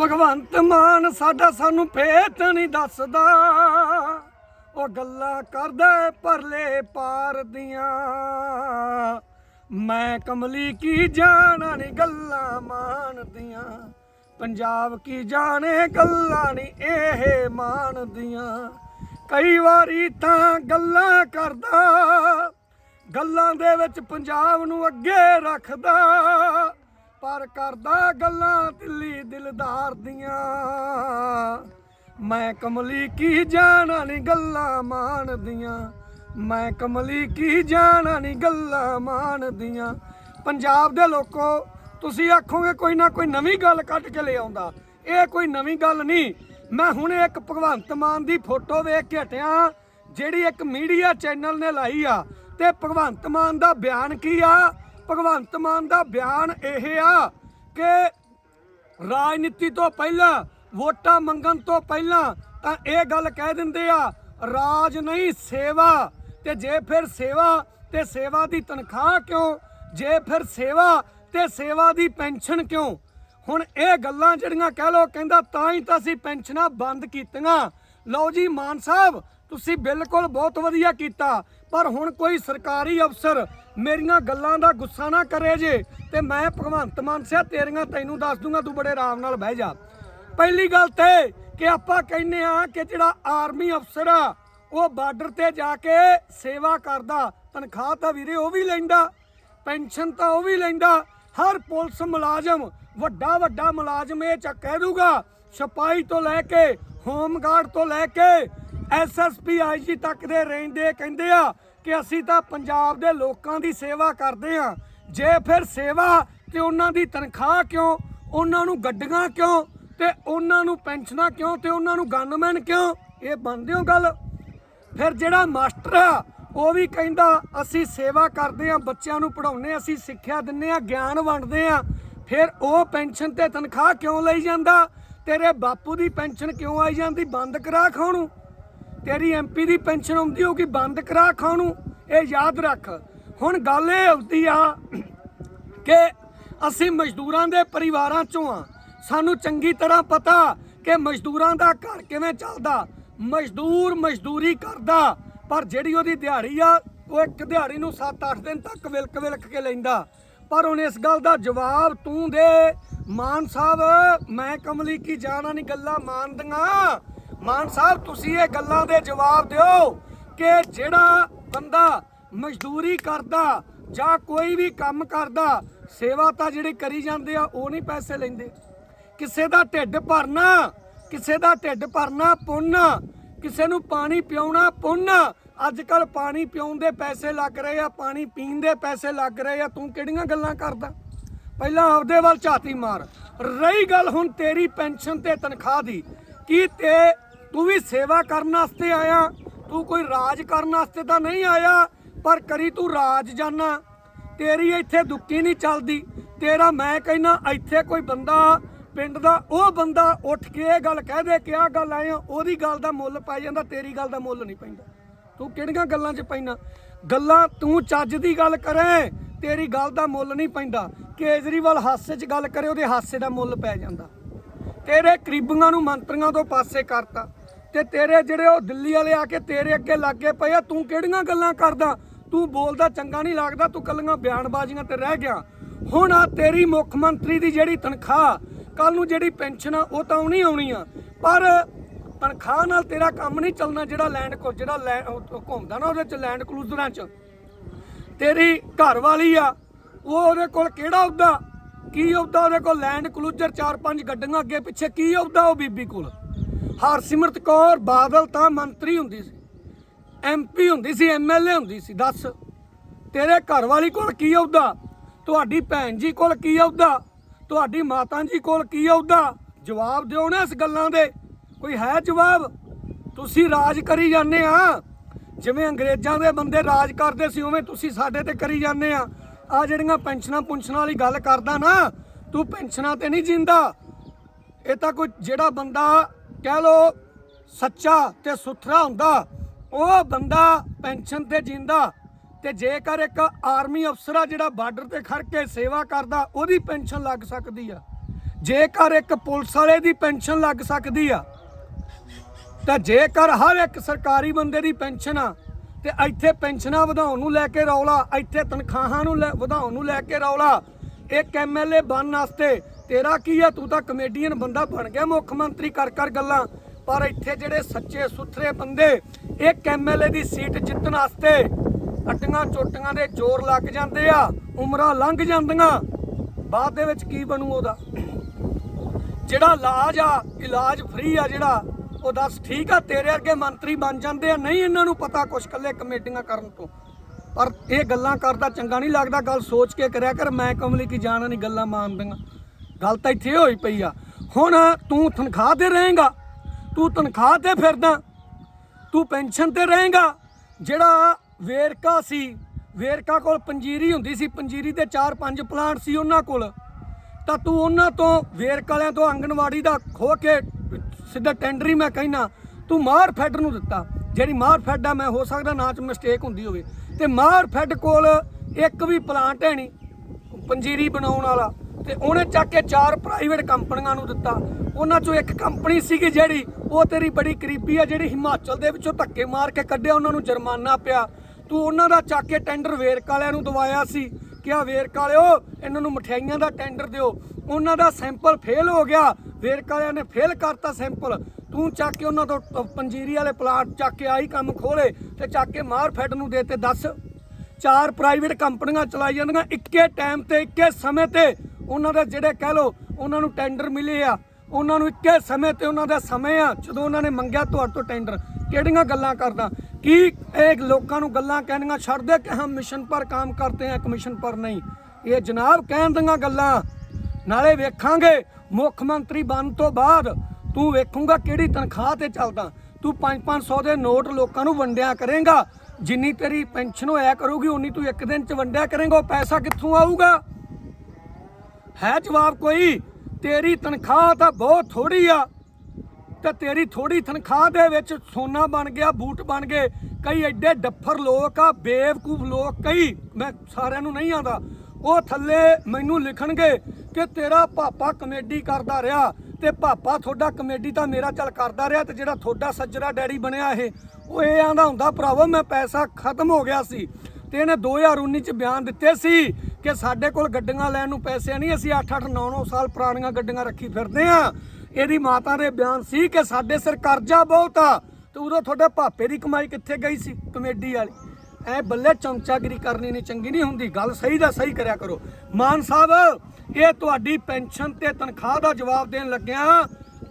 ਭਗਵੰਤ ਮਾਨ ਸਾਡਾ ਸਾਨੂੰ ਭੇਤ ਨਹੀਂ ਦੱਸਦਾ। ਉਹ ਗੱਲਾਂ ਕਰਦਾ ਪਰਲੇ ਪਾਰ ਦੀਆਂ। ਮੈਂ ਕਮਲੀ ਕੀ ਜਾਣਾ ਨਹੀਂ ਗੱਲਾਂ ਮਾਨਦੀਆਂ ਪੰਜਾਬ ਕੀ ਜਾਣੇ ਗੱਲਾਂ ਨਹੀਂ ਇਹ ਮਾਨਦੀਆਂ ਕਈ ਵਾਰੀ ਤਾਂ ਗੱਲਾਂ ਕਰਦਾ। ਗੱਲਾਂ ਦੇ ਵਿੱਚ ਪੰਜਾਬ ਨੂੰ ਅੱਗੇ ਰੱਖਦਾ। ਪਰ ਕਰਦਾ ਗੱਲਾਂ ਦਿੱਲੀ ਦਿਲਦਾਰ ਦੀਆਂ। ਮੈਂ ਕਮਲੀ ਕੀ ਜਾਣਾ ਨਹੀਂ ਗੱਲਾਂ ਮਾਣਦੀਆਂ ਮੈਂ ਕਮਲੀ ਕੀ ਜਾਣਾ ਨਹੀਂ ਗੱਲਾਂ ਮਾਣਦੀਆਂ ਪੰਜਾਬ ਦੇ ਲੋਕੋ, ਤੁਸੀਂ ਆਖੋਗੇ ਕੋਈ ਨਾ ਕੋਈ ਨਵੀਂ ਗੱਲ ਕੱਢ ਕੇ ਲੈ ਆਉਂਦਾ। ਇਹ ਕੋਈ ਨਵੀਂ ਗੱਲ ਨਹੀਂ। ਮੈਂ ਹੁਣੇ ਇੱਕ ਭਗਵੰਤ ਮਾਨ ਦੀ ਫੋਟੋ ਵੇਖ ਕੇ ਹਟਿਆ, ਜਿਹੜੀ ਇੱਕ ਮੀਡੀਆ ਚੈਨਲ ਨੇ ਲਾਈ ਆ। ਤੇ ਭਗਵੰਤ ਮਾਨ ਦਾ ਬਿਆਨ ਕੀ ਆ? ਭਗਵੰਤ ਮਾਨ ਦਾ ਬਿਆਨ ਇਹ ਆ ਕਿ ਰਾਜਨੀਤੀ ਤੋਂ ਪਹਿਲਾਂ, ਵੋਟਾਂ ਮੰਗਣ ਤੋਂ ਪਹਿਲਾਂ ਤਾਂ ਇਹ ਗੱਲ ਕਹਿ ਦਿੰਦੇ ਆ, ਰਾਜ ਨਹੀਂ, ਸੇਵਾ। ਤੇ ਜੇ ਫਿਰ ਸੇਵਾ ਤੇ ਸੇਵਾ ਦੀ ਤਨਖਾਹ ਕਿਉਂ? ਜੇ ਫਿਰ ਸੇਵਾ ਤੇ ਸੇਵਾ ਦੀ ਪੈਨਸ਼ਨ ਕਿਉਂ? ਹੁਣ ਇਹ ਗੱਲਾਂ ਜਿਹੜੀਆਂ ਕਹਿ ਲੋ ਕਹਿੰਦਾ ਤਾਂ ਹੀ ਤਾਂ ਅਸੀਂ ਪੈਨਸ਼ਨਾਂ ਬੰਦ ਕੀਤੀਆਂ। ਲਓ ਜੀ, ਮਾਨ ਸਾਹਿਬ ਤੁਸੀਂ ਬਿਲਕੁਲ ਬਹੁਤ ਵਧੀਆ ਕੀਤਾ। ਪਰ ਹੁਣ ਕੋਈ ਸਰਕਾਰੀ ਅਫਸਰ ਮੇਰੀਆਂ ਗੱਲਾਂ ਦਾ ਗੁੱਸਾ ਨਾ ਕਰੇ ਜੇ, ਤੇ ਮੈਂ ਭਗਵੰਤ ਮਾਨ ਸਿਆ ਤੇਰੀਆਂ ਤੈਨੂੰ ਦੱਸ ਦੂੰਗਾ, ਤੂੰ ਬੜੇ ਆਰਾਮ ਨਾਲ ਬਹਿ ਜਾ। ਪਹਿਲੀ ਗੱਲ ਤੇ ਕਿ ਆਪਾਂ ਕਹਿੰਨੇ ਆ ਕਿ ਜਿਹੜਾ ਆਰਮੀ ਅਫਸਰ ਆ, ਉਹ ਬਾਰਡਰ ਤੇ ਜਾ ਕੇ ਸੇਵਾ ਕਰਦਾ। ਤਨਖਾਹ ਤਾਂ ਵੀਰੇ ਉਹ ਵੀ ਲੈਂਦਾ, ਪੈਨਸ਼ਨ ਤਾਂ ਉਹ ਵੀ ਲੈਂਦਾ। ਹਰ ਪੁਲਿਸ ਮੁਲਾਜ਼ਮ, ਵੱਡਾ ਵੱਡਾ ਮੁਲਾਜ਼ਮ ਇਹ ਚੱਕ ਕਹਿ ਦੂਗਾ, ਸਿਪਾਹੀ ਤੋਂ ਲੈ ਕੇ, ਹੋਮਗਾਰਡ ਤੋਂ ਲੈ ਕੇ ਐਸਐਸਪੀ ਆਈਜੀ ਤੱਕ ਦੇ ਰੇਂਜ ਦੇ ਕਹਿੰਦੇ ਆ ਕਿ ਅਸੀਂ ਤਾਂ ਪੰਜਾਬ ਦੇ ਲੋਕਾਂ ਦੀ ਸੇਵਾ ਕਰਦੇ ਆ। ਜੇ ਫਿਰ ਸੇਵਾ ਤੇ ਉਹਨਾਂ ਦੀ ਤਨਖਾਹ ਕਿਉਂ? ਉਹਨਾਂ ਨੂੰ ਗੱਡੀਆਂ ਕਿਉਂ? ਤੇ ਉਹਨਾਂ ਨੂੰ ਪੈਨਸ਼ਨਾਂ ਕਿਉਂ? ਤੇ ਉਹਨਾਂ ਨੂੰ ਗਨਮੈਨ ਕਿਉਂ? ਇਹ ਬੰਦੇ ਹੋ ਗੱਲ? ਫਿਰ ਜਿਹੜਾ ਮਾਸਟਰ ਆ, ਉਹ ਵੀ ਕਹਿੰਦਾ, ਅਸੀਂ ਸੇਵਾ ਕਰਦੇ ਆ, ਬੱਚਿਆਂ ਨੂੰ ਪੜਾਉਨੇ ਅਸੀਂ ਸਿੱਖਿਆ ਦਿੰਨੇ ਆ, ਗਿਆਨ ਵੰਡਦੇ ਆ। ਫਿਰ ਉਹ ਪੈਨਸ਼ਨ ਤੇ ਤਨਖਾਹ ਕਿਉਂ ਲਈ ਜਾਂਦਾ? ਤੇਰੇ ਬਾਪੂ ਦੀ ਪੈਨਸ਼ਨ ਕਿਉਂ ਆਈ ਜਾਂਦੀ? ਬੰਦ ਕਰਾ ਖਾਣੂ। ਤੇਰੀ ਐਮਪੀ ਦੀ ਪੈਨਸ਼ਨ ਆਉਂਦੀ ਹੋਊਗੀ, ਬੰਦ ਕਰਾ ਖਾਣੂ, ਇਹ ਯਾਦ ਰੱਖ। ਹੁਣ ਗੱਲ ਇਹ ਹੁੰਦੀ ਆ ਕਿ ਅਸੀਂ ਮਜ਼ਦੂਰਾਂ ਦੇ ਪਰਿਵਾਰਾਂ ਚੋਂ ਆ। ਸਾਨੂੰ ਚੰਗੀ ਤਰ੍ਹਾਂ ਪਤਾ ਕਿ ਮਜ਼ਦੂਰਾਂ ਦਾ ਘਰ ਕਿਵੇਂ ਚੱਲਦਾ। ਮਜ਼ਦੂਰ ਮਜ਼ਦੂਰੀ ਕਰਦਾ, ਪਰ ਜਿਹੜੀ ਉਹਦੀ ਦਿਹਾੜੀ ਆ, ਉਹ ਇੱਕ ਦਿਹਾੜੀ ਨੂੰ 7-8 ਦਿਨ ਤੱਕ ਵਿਲਕ ਵਿਲਕ ਕੇ ਲੈਂਦਾ। ਪਰ ਹੁਣ ਇਸ ਗੱਲ ਦਾ ਜਵਾਬ ਤੂੰ ਦੇ। ਮਾਨ ਸਾਹਿਬ, ਮੈਂ ਕਮਲੀ ਕੀ ਜਾਣਾ ਨਹੀਂ ਗੱਲਾਂ ਮੰਨਦੀਆਂ। ਮਾਨ ਸਾਹਿਬ, ਤੁਸੀਂ ਇਹ ਗੱਲਾਂ ਦੇ ਜਵਾਬ ਦਿਓ ਕਿ ਜਿਹੜਾ ਬੰਦਾ ਮਜ਼ਦੂਰੀ ਕਰਦਾ ਜਾਂ ਕੋਈ ਵੀ ਕੰਮ ਕਰਦਾ, ਸੇਵਾ ਤਾਂ ਜਿਹੜੇ ਕਰੀ ਜਾਂਦੇ ਆ, ਉਹ ਨਹੀਂ ਪੈਸੇ ਲੈਂਦੇ। ਕਿਸੇ ਦਾ ਢਿੱਡ ਭਰਨਾ, ਕਿਸੇ ਦਾ ਢਿੱਡ ਭਰਨਾ, ਪੁੰਨ। ਕਿਸੇ ਨੂੰ ਪਾਣੀ ਪਿਉਣਾ, ਪੁੰਨ। ਅੱਜ ਕੱਲ ਪਾਣੀ ਪਿਉਣ ਦੇ ਪੈਸੇ ਲੱਗ ਰਹੇ ਆ, ਪਾਣੀ ਪੀਣ ਦੇ ਪੈਸੇ ਲੱਗ ਰਹੇ ਆ। ਤੂੰ ਕਿਹੜੀਆਂ ਗੱਲਾਂ ਕਰਦਾ? ਪਹਿਲਾਂ ਆਪਦੇ ਵੱਲ ਝਾਤੀ ਮਾਰ। ਰਹੀ ਗੱਲ ਹੁਣ ਤੇਰੀ ਪੈਨਸ਼ਨ ਤੇ ਤਨਖਾਹ ਦੀ। ਕੀ ਤੇ ਤੂੰ ਵੀ ਸੇਵਾ ਕਰਨ ਵਾਸਤੇ ਆਇਆ। ਤੂੰ ਕੋਈ ਰਾਜ ਕਰਨ ਵਾਸਤੇ ਤਾਂ ਨਹੀਂ ਆਇਆ, ਪਰ ਕਰੀ ਤੂੰ ਰਾਜ ਜਾਣਾ ਤੇਰੀ ਇੱਥੇ ਦੁੱਕੀ ਨਹੀਂ ਚੱਲਦੀ। ਤੇਰਾ ਮੈਂ ਕਹਿੰਦਾ, ਇੱਥੇ ਕੋਈ ਬੰਦਾ, ਪਿੰਡ ਦਾ ਉਹ ਬੰਦਾ ਉੱਠ ਕੇ ਇਹ ਗੱਲ ਕਹਿ ਦੇ ਕਿ ਆਹ ਗੱਲ ਆਏ ਉਹਦੀ ਗੱਲ ਦਾ ਮੁੱਲ ਪੈ ਜਾਂਦਾ, ਤੇਰੀ ਗੱਲ ਦਾ ਮੁੱਲ ਨਹੀਂ ਪੈਂਦਾ। ਤੂੰ ਕਿਹੜੀਆਂ ਗੱਲਾਂ 'ਚ ਪੈਣਾ ਗੱਲਾਂ ਤੂੰ ਚੱਜ ਦੀ ਗੱਲ ਕਰੇ, ਤੇਰੀ ਗੱਲ ਦਾ ਮੁੱਲ ਨਹੀਂ ਪੈਂਦਾ। ਕੇਜਰੀਵਾਲ ਹਾਸੇ 'ਚ ਗੱਲ ਕਰੇ, ਉਹਦੇ ਹਾਸੇ ਦਾ ਮੁੱਲ ਪੈ ਜਾਂਦਾ। ਤੇਰੇ ਕਰੀਬੀਆਂ ਨੂੰ ਮੰਤਰੀਆਂ ਤੋਂ ਪਾਸੇ ਕਰਤਾ। ਤੇ ਤੇਰੇ ਜਿਹੜੇ ਉਹ ਦਿੱਲੀ ਵਾਲੇ ਆ ਕੇ ਤੇਰੇ ਅੱਗੇ ਲੱਗੇ ਪਏ ਆ, ਤੂੰ ਕਿਹੜੀਆਂ ਗੱਲਾਂ ਕਰਦਾ? ਤੂੰ ਬੋਲਦਾ ਚੰਗਾ ਨਹੀਂ ਲੱਗਦਾ, ਤੂੰ ਕੱਲੀਆਂ ਬਿਆਨਬਾਜ਼ੀਆਂ ਤੇ ਰਹਿ ਗਿਆ। ਹੁਣ ਆ ਤੇਰੀ ਮੁੱਖ ਮੰਤਰੀ ਦੀ ਜਿਹੜੀ ਤਨਖਾਹ ਕੱਲ ਨੂੰ ਜਿਹੜੀ ਪੈਨਸ਼ਨ ਆ, ਉਹ ਤਾਂ ਆਉਣੀ ਆਉਣੀ ਆ। ਪਰ ਤਨਖਾਹ ਨਾਲ ਤੇਰਾ ਕੰਮ ਨਹੀਂ ਚੱਲਣਾ ਜਿਹੜਾ ਲੈਂਡ ਕੋ ਜਿਹੜਾ ਲੈ- ਘੁੰਮਦਾ ਨਾ ਉਹਦੇ ਚ ਲੈਂਡ ਕਲੂਜ਼ਰਾਂ ਚ। ਤੇਰੀ ਘਰ ਵਾਲੀ ਆ, ਉਹ ਉਹਦੇ ਕੋਲ ਕਿਹੜਾ ਉਹਦਾ ਕੀ ਉਹਦਾ ਉਹਦੇ ਕੋਲ? ਲੈਂਡ ਕਲੂਜ਼ਰ ਚਾਰ ਪੰਜ ਗੱਡੀਆਂ ਅੱਗੇ ਪਿੱਛੇ, ਕੀ ਉਹਦਾ ਉਹ ਬੀਬੀ ਕੋਲ? ਹਰਸਿਮਰਤ ਕੌਰ ਬਾਦਲ ਤਾਂ ਮੰਤਰੀ ਹੁੰਦੀ ਸੀ ਐਮਪੀ ਹੁੰਦੀ ਸੀ ਐਮਐਲਏ ਹੁੰਦੀ ਸੀ, ਦੱਸ। ਤੇਰੇ ਘਰ ਵਾਲੀ ਕੋਲ ਕੀ ਆਉਦਾ ਤੁਹਾਡੀ ਭੈਣ ਜੀ ਕੋਲ ਕੀ ਆਉਦਾ ਤੁਹਾਡੀ ਮਾਤਾ ਜੀ ਕੋਲ ਕੀ ਆਉਦਾ ਜਵਾਬ ਦਿਓ ਨਾ ਇਸ ਗੱਲਾਂ ਦੇ। ਕੋਈ ਹੈ ਜਵਾਬ? ਤੁਸੀਂ ਰਾਜ ਕਰੀ ਜਾਂਦੇ ਆ। ਜਿਵੇਂ ਅੰਗਰੇਜ਼ਾਂ ਦੇ ਬੰਦੇ ਰਾਜ ਕਰਦੇ ਸੀ, ਉਵੇਂ ਤੁਸੀਂ ਸਾਡੇ ਤੇ ਕਰੀ ਜਾਂਦੇ ਆ। ਆ ਜਿਹੜੀਆਂ ਪੈਨਸ਼ਨਾਂ ਪੁੰਸ਼ਨਾਂ ਵਾਲੀ ਗੱਲ ਕਰਦਾ ਨਾ, ਤੂੰ ਪੈਨਸ਼ਨਾਂ ਤੇ ਨਹੀਂ ਜਿੰਦਾ। ਇਹ ਤਾਂ ਕੋਈ ਜਿਹੜਾ ਬੰਦਾ ਕਹਿ ਲੋ ਸੱਚਾ ਤੇ ਸੁਥਰਾ ਹੁੰਦਾ, ਉਹ ਬੰਦਾ ਪੈਨਸ਼ਨ ਤੇ ਜਿੰਦਾ ਤੇ ਜੇਕਰ ਇੱਕ ਆਰਮੀ ਅਫਸਰ ਆ ਜਿਹੜਾ ਬਾਰਡਰ ਤੇ ਖੜ ਕੇ ਸੇਵਾ ਕਰਦਾ, ਉਹਦੀ ਪੈਨਸ਼ਨ ਲੱਗ ਸਕਦੀ ਆ। ਜੇਕਰ ਇੱਕ ਪੁਲਿਸ ਵਾਲੇ ਦੀ ਪੈਨਸ਼ਨ ਲੱਗ ਸਕਦੀ ਆ, ਤਾਂ ਜੇਕਰ ਹਰ ਇੱਕ ਸਰਕਾਰੀ ਬੰਦੇ ਦੀ ਪੈਨਸ਼ਨ ਆ, ਤੇ ਇੱਥੇ ਪੈਨਸ਼ਨਾਂ ਵਧਾਉਣ ਨੂੰ ਲੈ ਕੇ ਰੌਲਾ, ਇੱਥੇ ਤਨਖਾਹਾਂ ਨੂੰ ਲੈ- ਵਧਾਉਣ ਨੂੰ ਲੈ ਕੇ ਰੌਲਾ, ਇੱਕ ਐਮਐਲਏ ਬਣਨ ਵਾਸਤੇ ਤੇਰਾ ਕੀ ਆ? ਤੂੰ ਤਾਂ ਕਮੇਡੀਅਨ ਬੰਦਾ ਬਣ ਗਿਆ ਮੁੱਖ ਮੰਤਰੀ, ਕਰ ਕਰ ਗੱਲਾਂ। ਪਰ ਇੱਥੇ ਜਿਹੜੇ ਸੱਚੇ, ਸੁਥਰੇ ਬੰਦੇ, ਇੱਕ ਐਮਐਲਏ ਦੀ ਸੀਟ ਜਿੱਤਣ ਵਾਸਤੇ ਅੱਡੀਆਂ ਚੋਟੀਆਂ ਦੇ ਜ਼ੋਰ ਲੱਗ ਜਾਂਦੇ ਆ, ਉਮਰਾਂ ਲੰਘ ਜਾਂਦੀਆਂ। ਬਾਅਦ ਦੇ ਵਿੱਚ ਕੀ ਬਣੂ ਉਹਦਾ? ਜਿਹੜਾ ਇਲਾਜ ਆ, ਇਲਾਜ ਫ੍ਰੀ ਆ ਜਿਹੜਾ, ਉਹ ਦੱਸ ਠੀਕ ਆ, ਤੇਰੇ ਵਰਗੇ ਮੰਤਰੀ ਬਣ ਜਾਂਦੇ ਆ। ਨਹੀਂ, ਇਹਨਾਂ ਨੂੰ ਪਤਾ ਕੁਛ ਕੱਲੇ ਕਮੇਟੀਆਂ ਕਰਨ ਤੋਂ। ਪਰ ਇਹ ਗੱਲਾਂ ਕਰਦਾ ਚੰਗਾ ਨਹੀਂ ਲੱਗਦਾ, ਗੱਲ ਸੋਚ ਕੇ ਕਰਿਆ ਕਰ, ਮੈਂ ਕਮਲੀ ਕੀ ਜਾਣ ਨਹੀਂ ਗੱਲਾਂ ਮੰਨਦੀਆਂ ਗੱਲ ਤਾਂ ਇੱਥੇ ਹੋਈ ਪਈ ਆ। ਹੁਣ ਤੂੰ ਤਨਖਾਹ ਤੇ ਰਹੇਗਾ। ਤੂੰ ਤਨਖਾਹ ਤੇ ਫਿਰਦਾ। ਤੂੰ ਪੈਨਸ਼ਨ ਤੇ ਰਹੇਗਾ। ਜਿਹੜਾ ਵੇਰਕਾ ਸੀ, ਵੇਰਕਾ ਕੋਲ ਪੰਜੀਰੀ ਹੁੰਦੀ ਸੀ, ਪੰਜੀਰੀ ਤੇ 4-5 ਪਲਾਂਟ ਸੀ ਉਹਨਾਂ ਕੋਲ। ਤਾਂ ਤੂੰ ਉਹਨਾਂ ਤੋਂ ਵੇਰਕ ਵਾਲਿਆਂ ਤੋਂ ਆਂਗਣਵਾੜੀ ਦਾ ਖੋ ਕੇ ਸਿੱਧਾ ਟੈਂਡਰ ਹੀ ਮੈਂ ਕਹਿਣਾ ਤੂੰ ਮਾਰ ਫੈਡ ਨੂੰ ਦਿੱਤਾ। ਜਿਹੜੀ ਮਾਰ ਫੈਡ ਆ, ਮੈਂ ਹੋ ਸਕਦਾ ਨਾ ਚ ਮਿਸਟੇਕ ਹੁੰਦੀ ਹੋਵੇ। ਤੇ ਮਾਰ ਫੈਡ ਕੋਲ ਇੱਕ ਵੀ ਪਲਾਂਟ ਹੈ ਨਹੀਂ, ਪੰਜੀਰੀ ਬਣਾਉਣ ਵਾਲਾ। ਤੇ ਉਹਨੇ ਚੱਕ ਕੇ ਚਾਰ ਪ੍ਰਾਈਵੇਟ ਕੰਪਨੀਆਂ ਨੂੰ ਦਿੱਤਾ। ਉਹਨਾਂ ਚੋਂ ਇੱਕ ਕੰਪਨੀ ਸੀਗੀ ਜਿਹੜੀ, ਉਹ ਤੇਰੀ ਬੜੀ ਕਰੀਬੀ ਆ, ਜਿਹੜੀ ਹਿਮਾਚਲ ਦੇ ਵਿੱਚੋਂ ਧੱਕੇ ਮਾਰ ਕੇ ਕੱਢਿਆ, ਉਹਨਾਂ ਨੂੰ ਜੁਰਮਾਨਾ ਪਿਆ। ਤੂੰ ਉਹਨਾਂ ਦਾ ਚੱਕ ਕੇ ਟੈਂਡਰ ਵੇਰਕ ਵਾਲਿਆਂ ਨੂੰ ਦਵਾਇਆ ਸੀ। ਕਿ ਆ ਵੇਰਕ ਵਾਲਿਓ? ਇਹਨਾਂ ਨੂੰ ਮਠਿਆਈਆਂ ਦਾ ਟੈਂਡਰ ਦਿਓ। ਉਹਨਾਂ ਦਾ ਸੈਂਪਲ ਫੇਲ ਹੋ ਗਿਆ। ਵੇਰਕ ਵਾਲਿਆਂ ਨੇ ਫੇਲ ਕਰਤਾ ਸੈਂਪਲ ਤੂੰ ਚੱਕ ਕੇ ਉਹਨਾਂ ਤੋਂ ਪੰਜੀਰੀ ਵਾਲੇ ਪਲਾਟ ਚੱਕ ਕੇ ਆਹੀ ਕੰਮ ਖੋਲੇ ਤੇ ਚੱਕ ਕੇ ਮਾਰ ਫੈਡ ਨੂੰ ਦੇ ਤੇ ਦੱਸ। ਚਾਰ ਪ੍ਰਾਈਵੇਟ ਕੰਪਨੀਆਂ ਚਲਾਈ ਜਾਂਦੀਆਂ, ਇੱਕੇ ਟਾਈਮ ਤੇ, ਇੱਕੇ ਸਮੇਂ ਤੇ। ਉਹਨਾਂ ਦੇ ਜਿਹੜੇ ਕਹਿ ਲੋ ਉਹਨਾਂ ਨੂੰ ਟੈਂਡਰ ਮਿਲੇ ਆ, ਉਹਨਾਂ ਨੂੰ ਇੱਕੇ ਸਮੇਂ ਤੇ ਉਹਨਾਂ ਦਾ ਸਮੇਂ ਆ, ਜਦੋਂ ਉਹਨਾਂ ਨੇ ਮੰਗਿਆ ਤੁਹਾਡੇ ਤੋਂ ਟੈਂਡਰ ਕਿਹੜੀਆਂ ਗੱਲਾਂ ਕਰਦਾ? ਕੀ ਇਹ ਲੋਕਾਂ ਨੂੰ ਗੱਲਾਂ ਕਹਿਣੀਆਂ ਛੱਡ ਦੇ ਕਿ ਹਮ ਮਿਸ਼ਨ ਪਰ ਕੰਮ ਕਰਤੇ ਹਾਂ ਕਮਿਸ਼ਨ ਪਰ ਨਹੀਂ? ਇਹ ਜਨਾਬ ਕਹਿਣ ਦੀਆਂ ਗੱਲਾਂ। ਨਾਲੇ ਵੇਖਾਂਗੇ, ਮੁੱਖ ਮੰਤਰੀ ਬਣ ਤੋਂ ਬਾਅਦ ਤੂੰ ਵੇਖੂਗਾ ਕਿਹੜੀ ਤਨਖਾਹ ਤੇ ਚੱਲਦਾ। ਤੂੰ 5-500 ਦੇ ਨੋਟ ਲੋਕਾਂ ਨੂੰ ਵੰਡਿਆ ਕਰੇਗਾ। ਜਿੰਨੀ ਤੇਰੀ ਪੈਨਸ਼ਨ ਹੋਇਆ ਕਰੂਗੀ, ਉਨੀ ਤੂੰ ਇੱਕ ਦਿਨ ਚ ਵੰਡਿਆ ਕਰੇਗਾ। ਉਹ ਪੈਸਾ ਕਿੱਥੋਂ ਆਊਗਾ? ਹੈ ਜਵਾਬ ਕੋਈ? ਤੇਰੀ ਤਨਖਾਹ ਤਾਂ ਬਹੁਤ ਥੋੜੀ ਆ। ਤੇ ਤੇਰੀ ਥੋੜੀ ਤਨਖਾਹ ਦੇ ਵਿੱਚ ਸੋਨਾ ਬਣ ਗਿਆ, ਬੂਟ ਬਣ ਗਏ। ਕਈ ਐਡੇ ਡੱਫਰ ਲੋਕ ਆ, ਬੇਵਕੂਫ ਲੋਕ, ਕਈ, ਮੈਂ ਸਾਰਿਆਂ ਨੂੰ ਨਹੀਂ ਆਂਦਾ ਉਹ ਥੱਲੇ ਮੈਨੂੰ ਲਿਖਣਗੇ ਕਿ ਤੇਰਾ ਪਾਪਾ ਕਮੇਡੀ ਕਰਦਾ ਰਿਹਾ ਤੇ ਪਾਪਾ ਤੁਹਾਡਾ ਕਮੇਡੀ ਤਾਂ ਮੇਰਾ ਚੱਲ ਕਰਦਾ ਰਿਹਾ ਤੇ ਜਿਹੜਾ ਤੁਹਾਡਾ ਸੱਜਰਾ ਡੈਡੀ ਬਣਿਆ ਇਹ, ਉਹ ਇਹ ਆਂਦਾ ਹੁੰਦਾ, ਭਰਾਵਾ, ਮੈਂ ਪੈਸਾ ਖਤਮ ਹੋ ਗਿਆ ਸੀ ਤੇ ਇਹਨੇ 2019 ਚ ਬਿਆਨ ਦਿੱਤੇ ਸੀ ਕਿ ਸਾਡੇ ਕੋਲ ਗੱਡੀਆਂ ਲੈਣ ਨੂੰ ਪੈਸੇ ਨਹੀਂ, ਅਸੀਂ 8-8 9-9 ਸਾਲ ਪੁਰਾਣੀਆਂ ਗੱਡੀਆਂ ਰੱਖੀ ਫਿਰਦੇ ਆ ਇਹਦੀ ਮਾਤਾ ਦੇ ਬਿਆਨ ਸੀ ਕਿ ਸਾਡੇ ਸਿਰ ਕਰਜ਼ਾ ਬਹੁਤ ਆ। ਤੇ ਉਦੋਂ ਤੁਹਾਡੇ ਭਾਪੇ ਦੀ ਕਮਾਈ ਕਿੱਥੇ ਗਈ ਸੀ, ਕਮੇਡੀ ਵਾਲੀ? ਐ ਬੱਲੇ ਚਮਚਾਗਰੀ ਕਰਨੀ ਨਹੀਂ, ਚੰਗੀ ਨਹੀਂ ਹੁੰਦੀ। ਗੱਲ ਸਹੀ ਦਾ ਸਹੀ ਕਰਿਆ ਕਰੋ। ਮਾਨ ਸਾਹਿਬ, ਇਹ ਤੁਹਾਡੀ ਪੈਨਸ਼ਨ ਤੇ ਤਨਖਾਹ ਦਾ ਜਵਾਬ ਦੇਣ ਲੱਗਿਆ,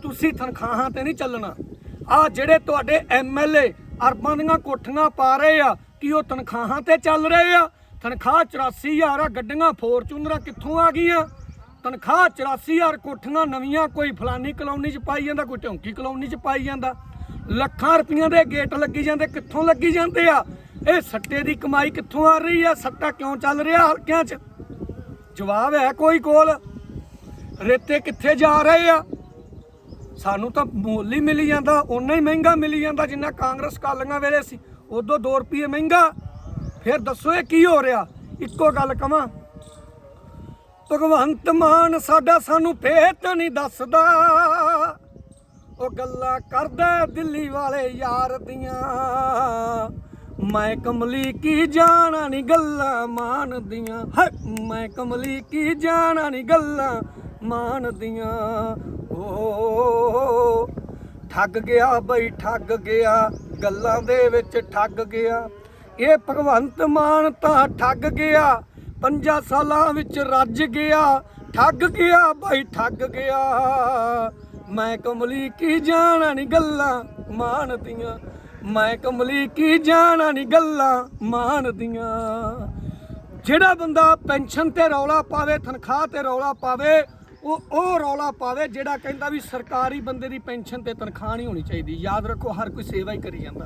ਤੁਸੀਂ ਤਨਖਾਹਾਂ ਤੇ ਨਹੀਂ ਚੱਲਣਾ। ਆ ਜਿਹੜੇ ਤੁਹਾਡੇ ਐਮਐਲਏ ਅਰਬਾਂ ਦੀਆਂ ਕੋਠੀਆਂ ਪਾ ਰਹੇ ਆ, ਕਿ ਉਹ ਤਨਖਾਹਾਂ ਤੇ ਚੱਲ ਰਹੇ ਆ? ਤਨਖਾਹ 84000 ਆ, ਗੱਡੀਆਂ ਫੋਰਚੂਨਰਾਂ ਕਿੱਥੋਂ ਆ ਗਈਆਂ? ਤਨਖਾਹ 84000 ਕੋਠੀਆਂ ਨਵੀਆਂ, ਕੋਈ ਫਲਾਨੀ ਕਲੋਨੀ 'ਚ ਪਾਈ ਜਾਂਦਾ, ਕੋਈ ਢੌਂਕੀ ਕਲੋਨੀ 'ਚ ਪਾਈ ਜਾਂਦਾ। ਲੱਖਾਂ ਰੁਪਈਆਂ ਦੇ ਗੇਟ ਲੱਗੀ ਜਾਂਦੇ, ਕਿੱਥੋਂ ਲੱਗੀ ਜਾਂਦੇ ਆ? ਇਹ ਸੱਟੇ ਦੀ ਕਮਾਈ ਕਿੱਥੋਂ ਆ ਰਹੀ ਆ? ਸੱਟਾ ਕਿਉਂ ਚੱਲ ਰਿਹਾ ਹਲਕਿਆਂ 'ਚ? ਜਵਾਬ ਹੈ ਕੋਈ ਕੋਲ। ਰੇਤੇ ਕਿੱਥੇ ਜਾ ਰਹੇ ਆ? ਸਾਨੂੰ ਤਾਂ ਮੁੱਲ ਹੀ ਮਿਲੀ ਜਾਂਦਾ, ਓਨਾ ਹੀ ਮਹਿੰਗਾ ਮਿਲੀ ਜਾਂਦਾ, ਜਿੰਨਾ ਕਾਂਗਰਸ ਕਾਲੀਆਂ ਵੇਲੇ ਸੀ। ਉਦੋਂ 2 ਰੁਪਏ ਮਹਿੰਗਾ। ਫਿਰ ਦੱਸੋ ਇਹ ਕੀ ਹੋ ਰਿਹਾ? ਇੱਕੋ ਗੱਲ ਕਵਾਂ। ਭਗਵੰਤ ਮਾਨ ਸਾਡਾ ਸਾਨੂੰ ਭੇਤ ਨਹੀਂ ਦੱਸਦਾ। ਉਹ ਗੱਲਾਂ ਕਰਦਾ ਦਿੱਲੀ ਵਾਲੇ ਯਾਰ ਦੀਆਂ। ਮੈਂ ਕਮਲੀ ਕੀ ਜਾਣਾ ਨਹੀਂ ਗੱਲਾਂ ਮਾਨਦੀਆਂ ਮੈਂ ਕਮਲੀ ਕੀ ਜਾਣਾ ਨਹੀਂ ਗੱਲਾਂ ਮਾਨਦੀਆਂ ਓ, ਠੱਗ ਗਿਆ ਬਈ, ਠੱਗ ਗਿਆ। ਗੱਲਾਂ ਦੇ ਵਿੱਚ ਠੱਗ ਗਿਆ। ਇਹ ਭਗਵੰਤ ਮਾਨ ਤਾਂ ਠੱਗ ਗਿਆ, ਪੰਜਾਂ ਸਾਲਾਂ ਵਿੱਚ ਰੱਜ ਗਿਆ, ਠੱਗ ਗਿਆ, ਬਈ ਠੱਗ ਗਿਆ। ਮੈਂ ਕਮਲੀ ਕੀ ਜਾਣਾ ਨਹੀਂ ਗੱਲਾਂ ਮਾਨਦੀਆਂ ਮੈਂ ਕਮਲੀ ਕੀ ਜਾਣਾ ਨਹੀਂ ਗੱਲਾਂ ਮਾਨਦੀਆਂ ਜਿਹੜਾ ਬੰਦਾ ਪੈਨਸ਼ਨ ਤੇ ਰੌਲਾ ਪਾਵੇ, ਤਨਖਾਹ ਤੇ ਰੌਲਾ ਪਾਵੇ, ਉਹ ਉਹ ਰੌਲਾ ਪਾਵੇ ਜਿਹੜਾ ਕਹਿੰਦਾ ਵੀ ਸਰਕਾਰੀ ਬੰਦੇ ਦੀ ਪੈਨਸ਼ਨ ਤੇ ਤਨਖਾਹ ਨਹੀਂ ਹੋਣੀ ਚਾਹੀਦੀ। ਯਾਦ ਰੱਖੋ, ਹਰ ਕੋਈ ਸੇਵਾ ਹੀ ਕਰੀ ਜਾਂਦਾ।